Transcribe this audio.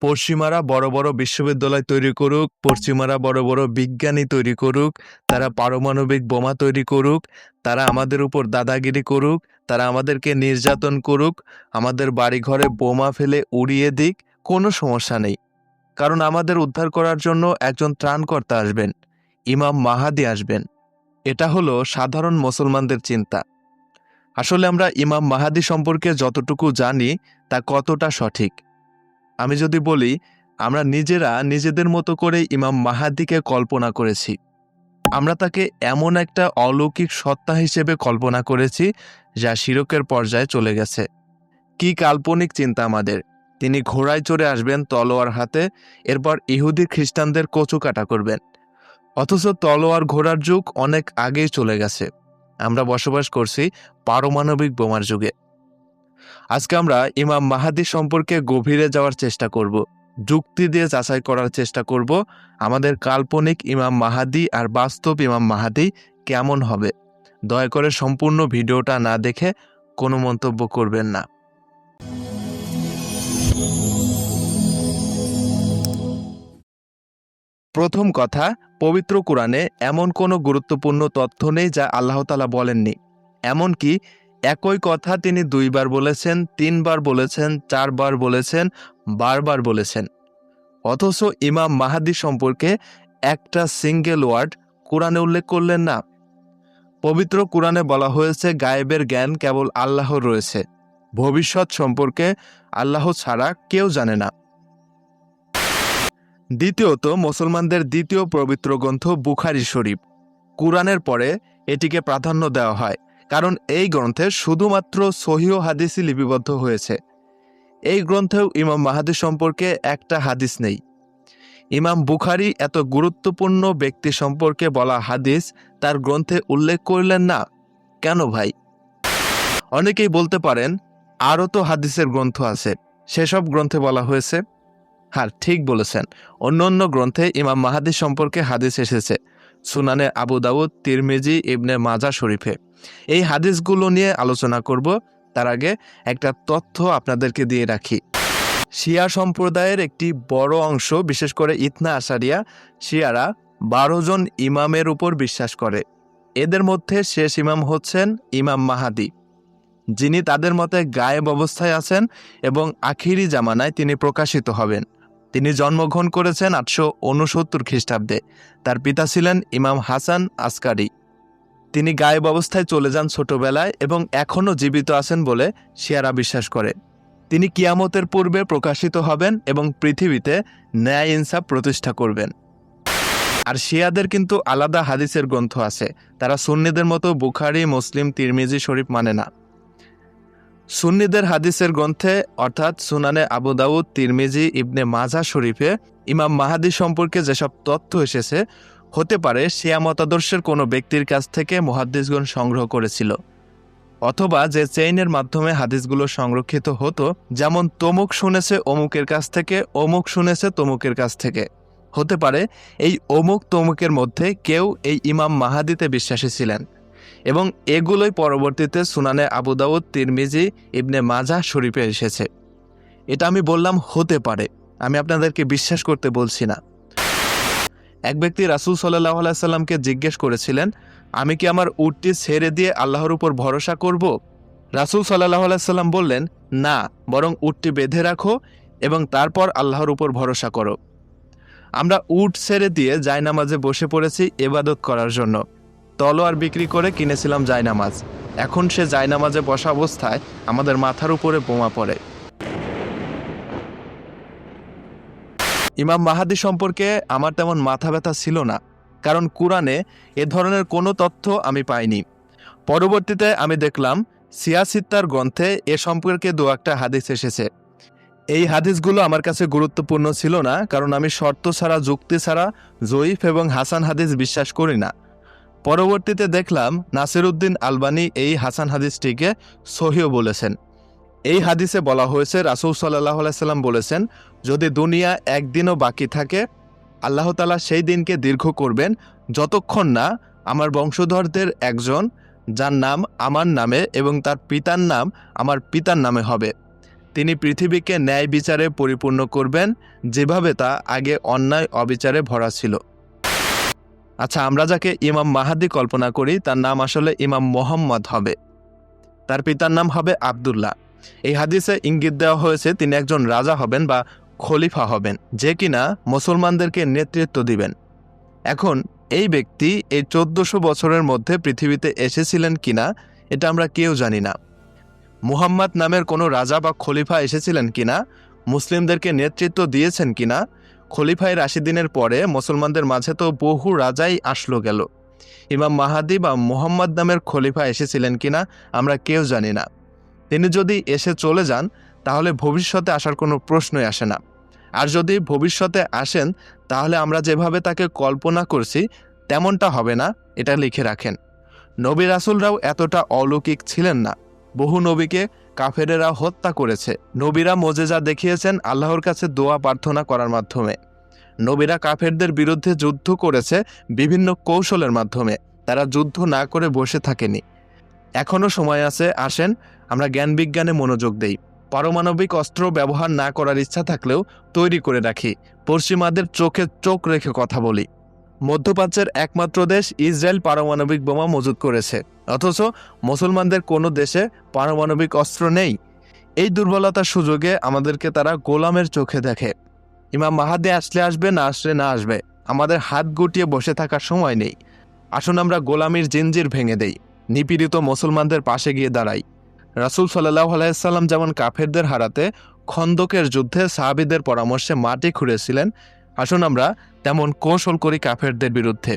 পশ্চিমারা বড় বড় বিশ্ববিদ্যালয় তৈরি করুক, পশ্চিমারা বড় বড় বিজ্ঞানী তৈরি করুক, তারা পারমাণবিক বোমা তৈরি করুক, তারা আমাদের উপর দাদাগিরি করুক, তারা আমাদেরকে নির্যাতন করুক, আমাদের বাড়িঘরে বোমা ফেলে উড়িয়ে দিক, কোনো সমস্যা নেই। কারণ আমাদের উদ্ধার করার জন্য একজন ত্রাণকর্তা আসবেন, ইমাম মাহাদি আসবেন। এটা হলো সাধারণ মুসলমানদের চিন্তা। আসলে আমরা ইমাম মাহাদি সম্পর্কে যতটুকু জানি, তা কতটা সঠিক? আমি যদি বলি, আমরা নিজেরা নিজেদের মতো করে ইমাম মাহাদিকে কল্পনা করেছি। আমরা তাকে এমন একটা অলৌকিক সত্তা হিসেবে কল্পনা করেছি, যা শিরকের পর্যায়ে চলে গেছে। কি কাল্পনিক চিন্তা আমাদের। তিনি ঘোড়ায় চড়ে আসবেন তলোয়ার হাতে, এরপর ইহুদি খ্রিস্টানদের কচু কাটা করবেন। অথচ তলোয়ার ঘোড়ার যুগ অনেক আগেই চলে গেছে। আমরা বসবাস করছি পারমাণবিক বোমার যুগে। আজকে আমরা ইমাম মাহাদি সম্পর্কে গভীরে যাওয়ার চেষ্টা করব, যুক্তি দিয়ে যাচাই করার চেষ্টা করব, আমাদের কাল্পনিক ইমাম মাহাদি আর বাস্তব ইমাম মাহাদি কেমন হবে। দয়া করে সম্পূর্ণ ভিডিওটা না দেখে কোনো মন্তব্য করবেন না। প্রথম কথা, পবিত্র কোরআনে এমন কোনো গুরুত্বপূর্ণ তথ্য নেই যা আল্লাহ তালা বলেননি। এমনকি একই কথা তিনি দুইবার বলেছেন, তিনবার বলেছেন, চারবার বলেছেন, বারবার বলেছেন। অথচ ইমাম মাহাদি সম্পর্কে একটা সিঙ্গেল ওয়ার্ড কোরআনে উল্লেখ করলেন না। পবিত্র কোরআনে বলা হয়েছে, গায়েবের জ্ঞান কেবল আল্লাহর রয়েছে। ভবিষ্যৎ সম্পর্কে আল্লাহ ছাড়া কেউ জানে না। দ্বিতীয়ত, মুসলমানদের দ্বিতীয় পবিত্র গ্রন্থ বুখারি শরীফ। কোরআনের পরে এটিকে প্রাধান্য দেওয়া হয়। কারণ এই গ্রন্থে শুধুমাত্র সহিহ হাদিসই লিপিবদ্ধ হয়েছে। এই গ্রন্থেও ইমাম মাহাদি সম্পর্কে একটা হাদিস নেই। ইমাম বুখারি এত গুরুত্বপূর্ণ ব্যক্তি সম্পর্কে বলা হাদিস তার গ্রন্থে উল্লেখ করলেন না। কেন ভাই? অনেকেই বলতে পারেন, আরও তো হাদিসের গ্রন্থ আছে। সেসব গ্রন্থে বলা হয়েছে। হ্যাঁ ঠিক বলেছেন। অন্য অন্য গ্রন্থে ইমাম মাহাদি সম্পর্কে হাদিস এসেছে। সুনানে আবু দাউদ, তিরমিজি, ইবনে মাজা শরীফে। এই হাদিসগুলো নিয়ে আলোচনা করব। তার আগে একটা তথ্য আপনাদেরকে দিয়ে রাখি। শিয়া সম্প্রদায়ের একটি বড় অংশ, বিশেষ করে ইতনা আশারিয়া, শিয়ারা বারো জন ইমামের উপর বিশ্বাস করে। এদের মধ্যে শেষ ইমাম হচ্ছেন ইমাম মাহাদি। যিনি তাদের মতে গায়েব অবস্থায় আছেন এবং আখিরি জামানায় তিনি প্রকাশিত হবেন। তিনি জন্মগ্রহণ করেছেন আটশো উনসত্তর খ্রিস্টাব্দে। তার পিতা ছিলেন ইমাম হাসান আসকারি। তিনি গায়েব অবস্থায় চলে যান ছোটবেলায় এবং এখনও জীবিত আছেন বলে শিয়ারা বিশ্বাস করে। তিনি কিয়ামতের পূর্বে প্রকাশিত হবেন এবং পৃথিবীতে ন্যায় ইনসাফ প্রতিষ্ঠা করবেন। আর শিয়াদের কিন্তু আলাদা হাদিসের গ্রন্থ আছে। তারা সুন্নিদের মতো বুখারি, মুসলিম, তিরমিজি, শরীফ মানে না। সুন্নিদের হাদিসের গ্রন্থে, অর্থাৎ সুনানে আবু দাউদ, তিরমিজি, ইবনে মাজা শরীফে ইমাম মাহাদি সম্পর্কে যেসব তথ্য এসেছে, হতে পারে শিয়া মতাদর্শের কোনো ব্যক্তির কাছ থেকে মহাদ্দিসগণ সংগ্রহ করেছিল। অথবা যে চেইনের মাধ্যমে হাদিসগুলো সংরক্ষিত হতো, যেমন তমুক শুনেছে অমুকের কাছ থেকে, অমুক শুনেছে তমুকের কাছ থেকে। হতে পারে এই অমুক তমুকের মধ্যে কেউ এই ইমাম মাহাদিতে বিশ্বাসী ছিলেন। এবং এগুলোই পরবর্তীতে সুনানে আবু দাউদ, তিরমিজি, ইবনে মাজা শরীফে এসেছে। এটা আমি বললাম হতে পারে, আমি আপনাদেরকে বিশ্বাস করতে বলছি না। এক ব্যক্তি রাসুল সাল্লাহ আলাইসাল্লামকে জিজ্ঞেস করেছিলেন, আমি কি আমার উটটি ছেড়ে দিয়ে আল্লাহর উপর ভরসা করব? রাসুল সাল্লাহ আলাইসাল্লাম বললেন, না, বরং উটটি বেঁধে রাখো এবং তারপর আল্লাহর উপর ভরসা করো। আমরা উট ছেড়ে দিয়ে জায়নামাজে বসে পড়েছি এবাদত করার জন্য। তলোয়ার বিক্রি করে কিনেছিলাম জায়নামাজ। এখন সে জায়নামাজে বসা অবস্থায় আমাদের মাথার উপরে বোমা পড়ে। ইমাম মাহাদি সম্পর্কে আমার তেমন মাথা ব্যথা ছিল না, কারণ কোরআনে এ ধরনের কোনো তথ্য আমি পাইনি। পরবর্তীতে আমি দেখলাম সিয়াসিত্তার গ্রন্থে এ সম্পর্কে দু একটা হাদিস এসেছে। এই হাদিসগুলো আমার কাছে গুরুত্বপূর্ণ ছিল না, কারণ আমি শর্ত ছাড়া, যুক্তি ছাড়া, জয়ীফ এবং হাসান হাদিস বিশ্বাস করি না। পরবর্তীতে দেখলাম নাসিরুদ্দিন আলবানি এই হাসান হাদিসটিকে সহিও বলেছেন। এই হাদিসে বলা হয়েছে, রাসুল সাল্লাহ সাল্লাম বলেছেন, যদি দুনিয়া একদিনও বাকি থাকে, আল্লাহ তালা সেই দিনকে দীর্ঘ করবেন, যতক্ষণ না আমার বংশধরদের একজন, যার নাম আমার নামে এবং তার পিতার নাম আমার পিতার নামে হবে। তিনি পৃথিবীকে ন্যায় বিচারে পরিপূর্ণ করবেন, যেভাবে তা আগে অন্যায় অবিচারে ভরা ছিল। আচ্ছা আমরা যাকে ইমাম মাহাদি কল্পনা করি, তার নাম আসলে ইমাম মোহাম্মদ হবে। তার পিতার নাম হবে আবদুল্লাহ। এই হাদিসে ইঙ্গিত দেওয়া হয়েছে, তিনি একজন রাজা হবেন বা খলিফা হবেন, যে কিনা মুসলমানদেরকে নেতৃত্ব দিবেন। এখন, এই ব্যক্তি এই চোদ্দশো বছরের মধ্যে পৃথিবীতে এসেছিলেন কিনা, এটা আমরা কেউ জানি না। মুহাম্মদ নামের কোনো রাজা বা খলিফা এসেছিলেন কিনা, মুসলিমদেরকে নেতৃত্ব দিয়েছেন কিনা খলিফায় রাশিদিনের পরে মুসলমানদের মাঝে তো বহু রাজাই আসলো গেল। ইমাম মাহাদি বা মোহাম্মদ নামের খলিফা এসেছিলেন কিনা আমরা কেউ জানি না। তিনি যদি এসে চলে যান, তাহলে ভবিষ্যতে আসার কোনো প্রশ্নই আসে না। আর যদি ভবিষ্যতে আসেন, তাহলে আমরা যেভাবে তাকে কল্পনা করছি, তেমনটা হবে না, এটা লিখে রাখেন। নবী রাসুলরাও এতটা অলৌকিক ছিলেন না। বহু নবীকে কাফেরেরা হত্যা করেছে। নবীরা মোজেজা দেখিয়েছেন আল্লাহর কাছে দোয়া প্রার্থনা করার মাধ্যমে। নবীরা কাফেরদের বিরুদ্ধে যুদ্ধ করেছে বিভিন্ন কৌশলের মাধ্যমে। তারা যুদ্ধ না করে বসে থাকেনি। এখনও সময় আছে, আসেন, আমরা জ্ঞান বিজ্ঞানে মনোযোগ দেই। পারমাণবিক অস্ত্র ব্যবহার না করার ইচ্ছা থাকলেও তৈরি করে রাখি। পশ্চিমাদের চোখে চোখ রেখে কথা বলি। মধ্যপ্রাচ্যের একমাত্র দেশ ইসরায়েল পারমাণবিক বোমা মজুত করেছে। অথচ মুসলমানদের কোনো দেশে পারমাণবিক অস্ত্র নেই। এই দুর্বলতার সুযোগে আমাদেরকে তারা গোলামের চোখে দেখে। ইমাম মাহাদে আসলে আসবে না আসলে না আসবে, আমাদের হাত গুটিয়ে বসে থাকার সময় নেই। আসুন আমরা গোলামির জিঞ্জির ভেঙে দেই, নিপীড়িত মুসলমানদের পাশে গিয়ে দাঁড়াই। রাসুল সাল্লাহ আলাইসাল্লাম যেমন কাফেরদের হারাতে, খন্দকের যুদ্ধে সাহাবিদের পরামর্শে মাটি খুঁড়েছিলেন, আসুন আমরা তেমন কৌশল করি কাফেরদের বিরুদ্ধে